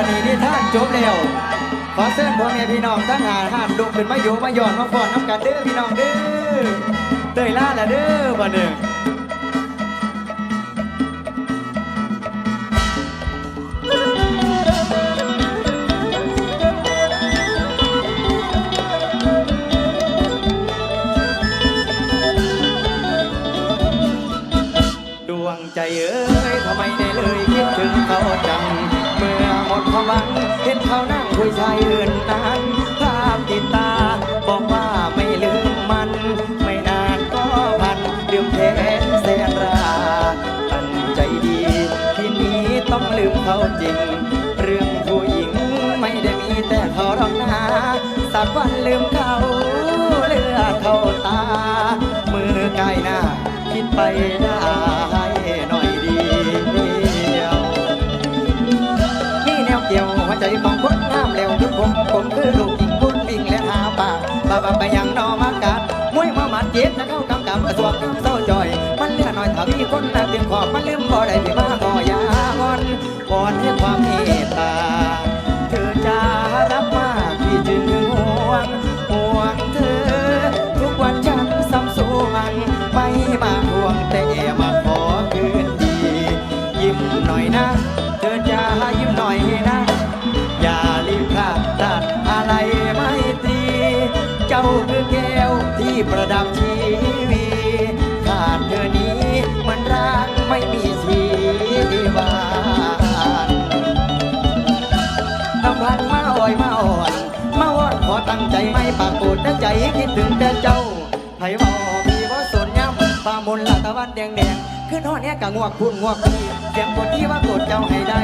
บัดนี้นิทานจบแล้วขอเชิญพ่อแม่พี่น้องทั้งหาห้านลุกขึ้นมาโยมาหย่อนมาฟ้อนน้ำกันเด้อพี่น้องเด้อเตยล่าละเด้อบัดนี้ดวงใจเอ้ยทำไมได้เลยคิดถึงเขาจัง เมื่อหมดความหวังเห็นเขานั่งคุยชายอื่นนานภาพติดตา บอกว่าไม่ลืมมัน ไม่นานก็พันลืมแทนแสนราตั้งใจดีทีนี้ต้องลืมเขาจริง เรื่องผู้หญิงไม่ได้มีแต่เขาหรอกนะสักวันลืมเขาเลือดเข้าตา มือกายหน้าคิดไปได้ หัวใจของคนงามแล้วคือผมผมคือลูกหญิงพุ่นวิ่งและหาป่าป่าป่าไปยังนอมากัดมวยมาหมัดเจ็บนะเข้ากำกับสวงน้ำเศร้าจอย มันเลือหน่อยถ้ามีคนน่ะเตรียมขอบมันลืมบ่ได้ที่มาขอยางอนวอนให้ความเมตตาเธอจะรับมากพี่จึงห่วงห่วงเธอ ทุกวันฉันซ้ำสวงไม่มาทวงแต่มาขอคืนดี ยิ้มหน่อยนะ ประดับชีวีขาดเธอนี้มันร่างไม่มีชีวาลำพังมาอ่อยมาอ่อนมาวอนขอตั้งใจไม่ปากปูดแต่ใจคิดถึงแต่เจ้าไผเมาพี่ว่าสนย้ำฟ้ามนต์ละตะวันแดงแดงขึ้นหอดเนี้ยกะงวกคุณงวกพี่เสียงคนที่ว่ากดเจ้าให้ได